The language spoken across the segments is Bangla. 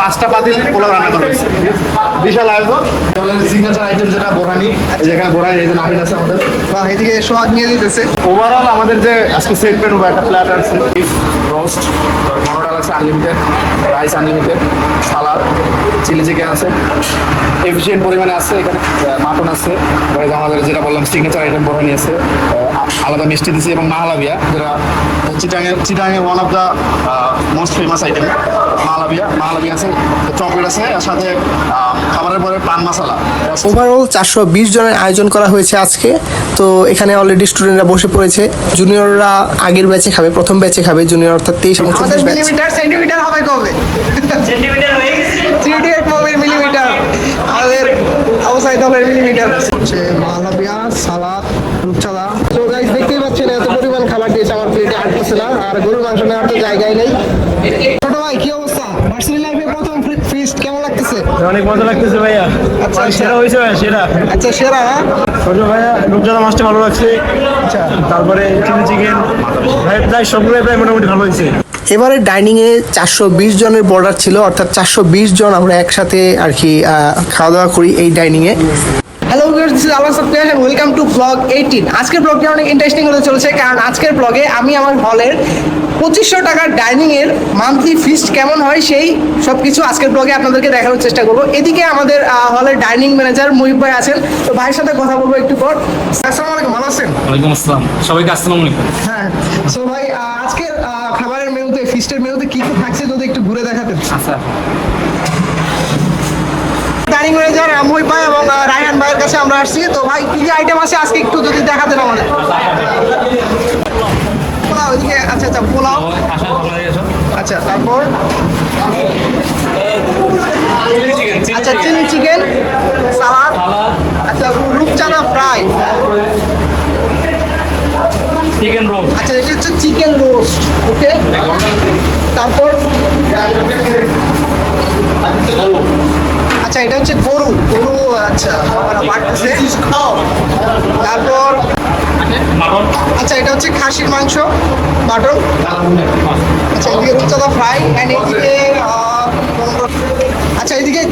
পাঁচটা পাতিল পোলাও রান্না করা হয়েছে। বিশাল আয়োজন। সিগনেচার আইটেম যেটা বোরানি যেখানে বোরানি এই যে নাহিদ আছে আমাদের। বা এদিকে সোহাগ নিয়ে দিতেছে ওভারঅল আমাদের যে আজকে সেট মেনু বা একটা প্ল্যাটার আছে রোস্ট মনো ডাল আছে unlimited rice unlimited salad chilli chicken আছে। এফিসিয়েন্ট পরিমাণে আছে এখানে মাটন আছে। আমাদের যেটা বললাম সিগনেচার আইটেম আছে আহ, আলাদা মিষ্টি দিছি এবং মাহালাবিয়া যেটা চিটাঙের চিটাঙের one of the most famous item mahalabia মাহালাবিয়া আছে চকলেট আছে আর সাথে খাবারের পরে পান মশলা ওভারঅল চারশো বিশ জনের আয়োজন করা হয়েছে আজকে। তো এখানে অলরেডি স্টুডেন্টরা বসে পড়েছে। জুনিয়ররা আগের ব্যাচে খাবে প্রথম ব্যাচে খাবে জুনিয়র অর্থাৎ তেইশ এবং চব্বিশ মিলিমিটার সেন্টিমিটার হবে কবে? সেন্টিমিটার থ্রি ডি এইট মুভির মিলিমিটার। আমাদের অবসাই দলের মিলিমিটার। হচ্ছে মালাবিয়া সালাদ রূপচাঁদা। তো গাইস দেখতেই পাচ্ছেন এত পরিমাণ খাবার দিয়েছে আমার প্লেটে আটতেছে না। আর গরুর মাংস নেওয়ার তো জায়গাই নেই। ছোট ভাই কি অবস্থা? ভার্সিটি লাইফে প্রথম ফিস্ট কেমন লাগতেছে? অনেক মজা লাগতেছে ভাইয়া। আচ্ছা, আচ্ছা। সেরা হয়েছে ভাইয়া সেরা। আচ্ছা সেরা হ্যাঁ? ছোট ভাইয়া রূপজাদা মাছটা ভালো লাগছে। আচ্ছা তারপরে চিলি চিকেন প্রায় সবগুলোই প্রায় মোটামুটি ভালো হয়েছে। এবারে ডাইনিংয়ে চারশো বিশ জনের বর্ডার ছিল, অর্থাৎ চারশো বিশ জন আমরা একসাথে আর কি খাওয়া দাওয়া করি এই ডাইনিংয়ে hello and welcome to blog 18 আজকের ব্লগটি অনেক ইন্টারেস্টিং হতে চলেছে কারণ আজকের ব্লগে আমি আমার হলের পঁচিশশো টাকার ডাইনিং এর মান্থলি ফিস্ট কেমন হয় সেই সব কিছু আজকের ব্লগে আপনাদেরকে দেখানোর চেষ্টা করব। এদিকে আমাদের হলের ডাইনিং ম্যানেজার মুহিব ভাই আছেন। তো ভাইয়ের সাথে কথা বলব একটু পর। আসসালামু আলাইকুম ভালো আছেন? ওয়ালাইকুম আসসালাম। সবাইকে আসসালামু আলাইকুম। হ্যাঁ সো ভাই আজকের খাবারের মেনুতে ফিস্টের মেনুতে কি কি থাকছে যদি একটু ঘুরে দেখাতেন? আচ্ছা। ডাইনিং ম্যানেজার মুহিব ভাই এবং রায়হান ভাইয়ের কাছে আমরা আসছি। তো ভাই কি কি আইটেম আছে? আজকে একটু যদি দেখাতেন আমাদের। পোলাও এদিকে আচ্ছা আচ্ছা পোলাও। আচ্ছা তারপর? আচ্ছা চিলি চিকেন সালাদ। আচ্ছা রূপচানা ফ্রাই। Chicken roll. আচ্ছা এটা হচ্ছে চিকেন রোস্ট ওকে? তারপর? আচ্ছা এটা হচ্ছে গরু। গরু আচ্ছা বাড়তেছে। তারপর আচ্ছা এটা হচ্ছে খাসির মাংস মাটন আচ্ছা এদিকে রূপচাঁদা ফ্রাই অ্যান্ড এদিকে আচ্ছা এদিকে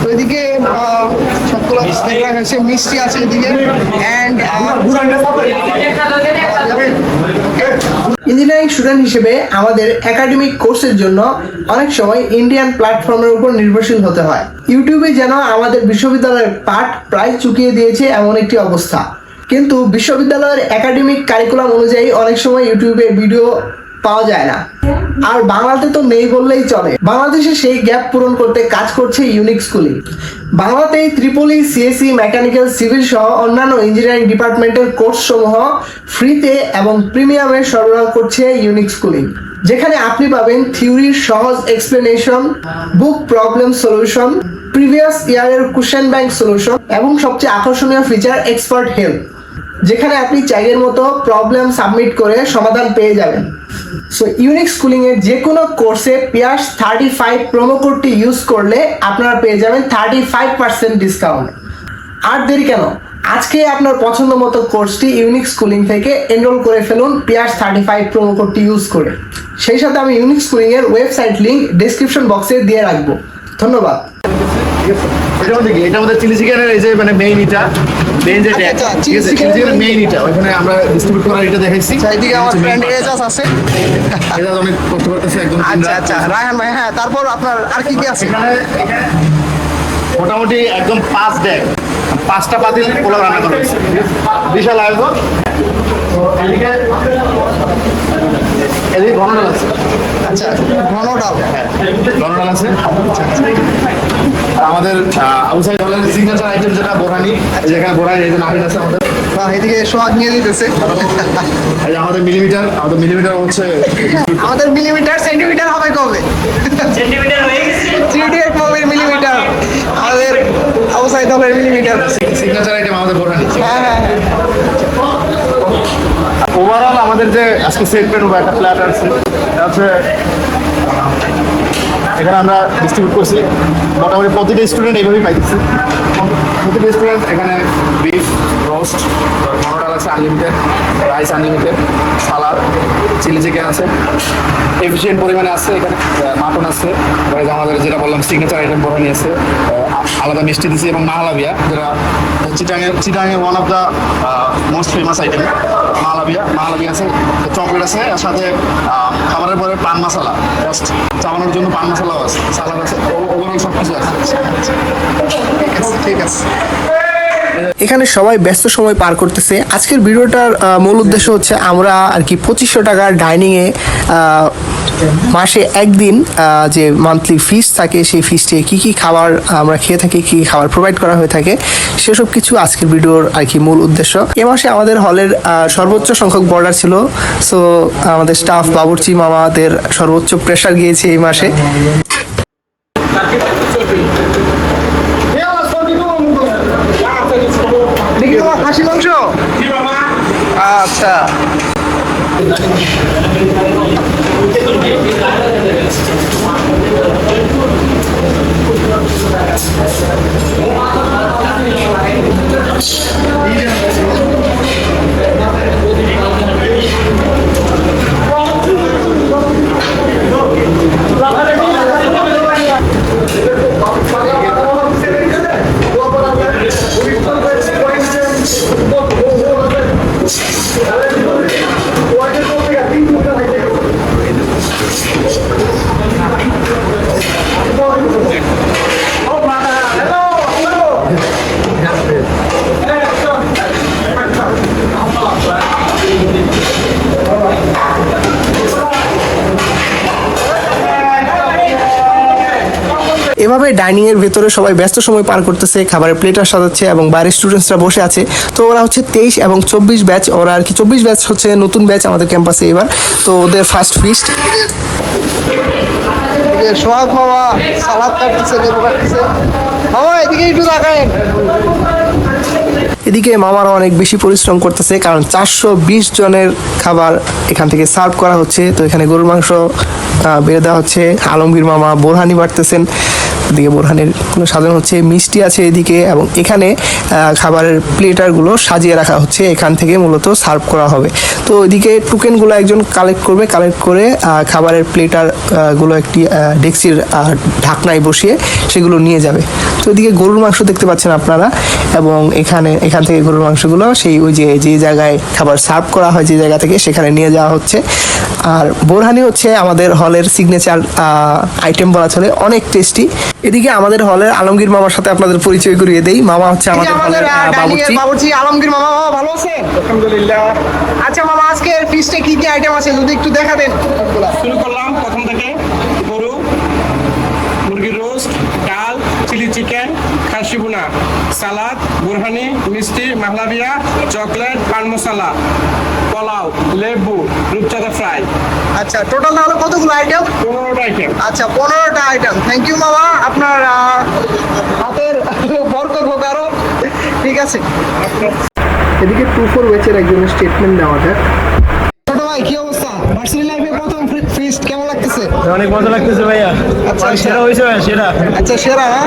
তো এদিকে সবগুলো মিষ্টি আছে এদিকে অ্যান্ড ইঞ্জিনিয়ারিং স্টুডেন্ট হিসেবে আমাদের একাডেমিক কোর্সের জন্য অনেক সময় ইন্ডিয়ান প্ল্যাটফর্মের উপর নির্ভরশীল হতে হয়। ইউটিউবে যেন আমাদের বিশ্ববিদ্যালয়ের পাঠ প্রায় চুকিয়ে দিয়েছে এমন একটি অবস্থা। কিন্তু বিশ্ববিদ্যালয়ের একাডেমিক কারিকুলাম অনুযায়ী অনেক সময় ইউটিউবে ভিডিও পাওয়া যায় না। আর বাংলাতে তো নেই বললেই চলে। বাংলাদেশে সেই গ্যাপ পূরণ করতে কাজ করছে ইউনিক স্কুলিং বাংলাতে ত্রিপলি সিএসসি মেকানিক্যাল সিভিল সহ অন্যান্য ইঞ্জিনিয়ারিং ডিপার্টমেন্টের কোর্স সমূহ ফ্রিতে এবং প্রিমিয়ামে সরবরাহ করছে ইউনিক স্কুলিং যেখানে আপনি পাবেন থিওরির সহজ explanation book problem solution previous ইয়ারের কুশন ব্যাংক সলিউশন এবং সবচেয়ে আকর্ষণীয় ফিচার এক্সপার্ট হেল্প যেখানে আপনি চাইলের মতো প্রবলেম সাবমিট করে সমাধান পেয়ে যাবেন। সো ইউনিক স্কুলিং এর যে কোনো কোর্সে পিয়ার্স থার্টি ফাইভ প্রোমো কোডটি ইউজ করলে আপনারা পেয়ে যাবেন থার্টি ফাইভ পার্সেন্ট ডিসকাউন্ট আর দেরি কেন? আজকে আপনার পছন্দ মতো কোর্সটি ইউনিক স্কুলিং থেকে এনরোল করে ফেলুন পিয়ার্স থার্টি ফাইভ প্রোমো কোডটি ইউজ করে। সেই সাথে আমি ইউনিক স্কুলিং এর ওয়েবসাইট লিংক ডিসক্রিপশন বক্সে দিয়ে রাখব। ধন্যবাদ। এটা এটার চিলি চিকেনের এই যে মানে মেইন এটা মেইন আচ্ছা, আচ্ছা, ঠিক আছে? chili চিলি মেইন এটা ওখানে আমরা ডিস্ট্রিবিউট করার এটা দেখাইছি। এদিকে আমার ফ্রেন্ড এজাজ আছে। অনেক একদম আচ্ছা আচ্ছা রায়হান ভাই হ্যাঁ তারপর আপনার আর কি কি আছে? মোটামুটি একদম পাঁচ ডেক পাঁচটা পাতিল পোলাও রান্না করা হয়েছে। বিশাল আয়োজন। তো এদিকে ঘন ডাল আছে। আচ্ছা ঘন ডাল। ঘন ডাল আছে। আর আমাদের আউটসাইড হলের সিগনেচার আইটেম যেটা বোরানি যেখানে বোরানি এই যে নাহিদ আছে আমাদের। এদিকে নিয়ে দিতেছে। আমাদের মিলিমিটার আমাদের মিলিমিটার হচ্ছে আমাদের মিলিমিটার সেন্টিমিটার হবে কবে? সেন্টিমিটার হয়ে গেছে। এইট মিলিমিটার আমাদের দলের মিলিমিটার সিগনেচার আইটেম আমাদের বোরানি হ্যাঁ হ্যাঁ ওভারঅল আমাদের যে আজকে সেট মেনু বা একটা প্ল্যাটার আছে হচ্ছে এখানে আমরা ডিস্ট্রিবিউট করছি। মোটামুটি প্রতিটা স্টুডেন্ট এইভাবেই পাইতেছে। প্রতিটা স্টুডেন্ট এখানে beef roast unlimited rice unlimited salad chilli chicken আছে। এফিসিয়েন্ট পরিমাণে আছে এখানে মাটন আছে। আমাদের যেটা বললাম সিগনেচার আইটেম আছে আহ, আলাদা মিষ্টি দিছি এবং মাহালাবিয়া যেটা চিটাঙের চিটাঙের one of the most famous item mahalabia মাহালাবিয়া আছে চকলেট আছে আর সাথে খাবারের পরে পান মশলা জাস্ট চাবানোর জন্য পান মশলাও আছে সালাদ আছে ওভারঅল সব কিছু আছে ঠিক আছে। ঠিক আছে। এখানে সবাই ব্যস্ত সময় পার করতেছে। আজকের ভিডিওটার মূল উদ্দেশ্য হচ্ছে আমরা আর কি পঁচিশশো টাকার ডাইনিংয়ে মাসে একদিন যে মান্থলি ফিস থাকে, সেই ফিসটে কী কী খাবার আমরা খেয়ে থাকি, কী খাবার প্রোভাইড করা হয়ে থাকে, সেসব কিছু আজকের ভিডিওর আর কি মূল উদ্দেশ্য। এ মাসে আমাদের হলের সর্বোচ্চ সংখ্যক বর্ডার ছিল। সো আমাদের স্টাফ বাবুর্চি মামাদের সর্বোচ্চ প্রেশার গিয়েছে এই মাসে। এভাবে ডাইনিং এর ভেতরে সবাই ব্যস্ত সময় পার করতেছে খাবারের প্লেটার সাজাচ্ছে এবং বাইরের স্টুডেন্টসরা বসে আছে। তো ওরা হচ্ছে তেইশ এবং চব্বিশ ব্যাচ ওরা আর কি চব্বিশ ব্যাচ হচ্ছে নতুন ব্যাচ আমাদের ক্যাম্পাসে এবার। তো ওদের ফার্স্ট ফিস্ট সোহাগ মামা সালাদ কাটতেছে লেবু কাটতেছে। মামা এদিকে একটু এদিকে মামারা অনেক বেশি পরিশ্রম করতেছে কারণ চারশো বিশ জনের খাবার এখান থেকে সার্ভ করা হচ্ছে। তো এখানে গরুর মাংস বেড়ে দেওয়া হচ্ছে। আলমগীর মামা বোরহানি বাড়তেছেন। এদিকে বোরহানের কোনো সাজানো হচ্ছে, মিষ্টি আছে এদিকে এবং এখানে খাবারের প্লেটারগুলো সাজিয়ে রাখা হচ্ছে, এখান থেকে মূলত সার্ভ করা হবে। তো এদিকে টোকেনগুলো একজন কালেক্ট করবে কালেক্ট করে খাবারের প্লেটারগুলো একটি ডেক্সির ঢাকনায় বসিয়ে সেগুলো নিয়ে যাবে। তো এদিকে গরুর মাংস দেখতে পাচ্ছেন আপনারা এবং এখানে, এখান থেকে গরুর মাংসগুলো সেই ওই যে যে জায়গায় খাবার সার্ভ করা হয়, যে জায়গা থেকে সেখানে নিয়ে যাওয়া হচ্ছে। আর বোরহানি হচ্ছে আমাদের হলের সিগনেচার আইটেম বলা চলে, অনেক টেস্টি এদিকে আমাদের হলের আলমগীর মামার সাথে আপনাদের পরিচয় করিয়ে দেই। মামা হচ্ছে আমাদের হলের বাবুর্চি। বাবুর্চি আলমগীর মামা মামা ভালো আছেন? আলহামদুলিল্লাহ। আচ্ছা মামা আজকে ফিস্টে কি কি আইটেম আছে? যদি একটু দেখা দেন শুরু করলাম প্রথম থেকে। গরু মুরগির রোস্ট ডাল চিলি চিকেন খাসি বুনা সালাদ বুরহানি মিষ্টি মাহলাবিয়া চকলেট পান মশলা পোলাও লেবু রূপচাঁদা ফ্রাই। আচ্ছা টোটাল তাহলে কতগুলো আইটেম পনেরোটা আইটেম আচ্ছা পনেরোটা আইটেম থ্যাংক ইউ মামা। আপনার হাতের বরকত হোক আরও। ঠিক আছে। এদিকে টু ফোর ব্যাচের একজনের স্টেটমেন্ট দেওয়া যাক। ছোট ভাই কি অবস্থা? ভার্সিটি লাইফে প্রথম ফিস্ট কেমন লাগতেছে অনেক মজা লাগতেছে ভাইয়া। আচ্ছা, আচ্ছা। সেরা হয়েছে ভাইয়া সেরা। আচ্ছা সেরা হ্যাঁ?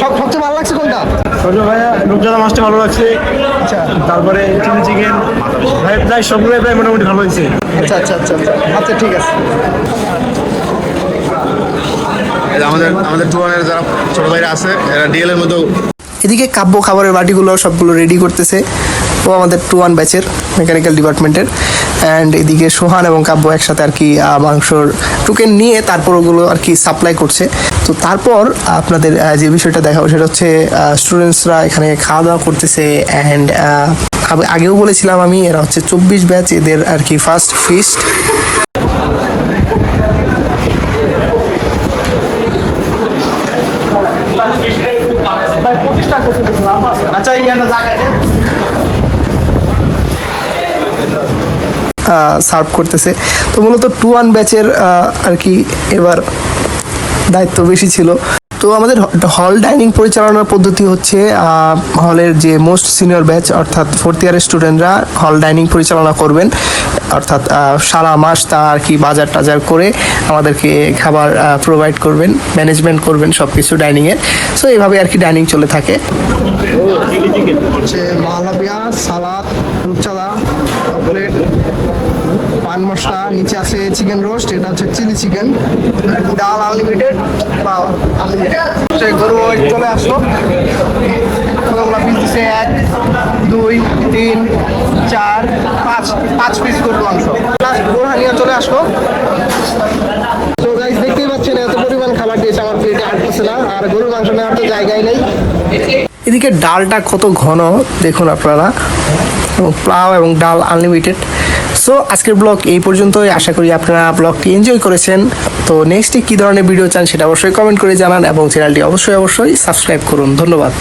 সব সবচেয়ে ভালো লাগছে কোনটা? ছোট ভাইয়া? রূপচাঁদা মাছটা ভালো লাগছে। আচ্ছা। তারপরে চিলি চিকেন। ভাই প্রায় সবগুলোই প্রায় মোটামুটি ভালো হয়েছে। আচ্ছা আচ্ছা আচ্ছা আচ্ছা। আচ্ছা ঠিক আছে। আমাদের আমাদের টুয়ানের যারা ছোট ভাইরা আছে এরা ডিএল এর মধ্যেও এদিকে কাব্য খাবারের বাটিগুলো সবগুলো রেডি করতেছে। ও আমাদের টু ওয়ান ব্যাচের মেকানিক্যাল ডিপার্টমেন্টের অ্যান্ড এদিকে সোহান এবং কাব্য একসাথে আর কি মাংসর টোকেন নিয়ে তারপর ওগুলো আর কি সাপ্লাই করছে। তো তারপর আপনাদের যে বিষয়টা দেখাবো সেটা হচ্ছে স্টুডেন্টসরা এখানে খাওয়া দাওয়া করতেছে অ্যান্ড আগেও বলেছিলাম আমি, এরা হচ্ছে চব্বিশ ব্যাচ, এদের আর কি ফার্স্ট ফিস্ট সার্ভ করতেছে। তো মূলত টু ওয়ান ব্যাচের আর কি এবার দায়িত্ব বেশি ছিল। তো আমাদের হল ডাইনিং পরিচালনার পদ্ধতি হচ্ছে হলের যে মোস্ট সিনিয়র ব্যাচ অর্থাৎ ফোর্থ ইয়ারের স্টুডেন্টরা হল ডাইনিং পরিচালনা করবেন। অর্থাৎ সারা মাস তা আর কি বাজার টাজার করে আমাদেরকে খাবার প্রোভাইড করবেন ম্যানেজমেন্ট করবেন সব কিছু ডাইনিংয়ের সো এইভাবে আর কি ডাইনিং চলে থাকে। সালাদ পান মশলা, নিচে আছে চিকেন রোস্ট এটা হচ্ছে চিলি চিকেন ডাল আনলিমিটেড বা আনলিমিটেড গরু চলে আসলো। কতগুলো পিস দিচ্ছে এক, দুই, তিন, চার, পাঁচ পাঁচ পিস গরুর মাংস। প্লাস বোরহানিয়া চলে আসলো। তো গাইস দেখতেই পাচ্ছেন এত পরিমাণ খাবার দিয়েছে আমার প্লেটে আটতেছে না। আর গরুর মাংস নেওয়ার তো জায়গায় নেই। এদিকে ডালটা কত ঘন, দেখুন আপনারা। এবং পোলাও এবং ডাল আনলিমিটেড সো আজকের ব্লগ এই পর্যন্তই। আশা করি আপনারা ব্লগটি এনজয় করেছেন। তো নেক্সটে কী ধরনের ভিডিও চান সেটা অবশ্যই কমেন্ট করে জানান এবং চ্যানেলটি অবশ্যই অবশ্যই সাবস্ক্রাইব করুন। ধন্যবাদ।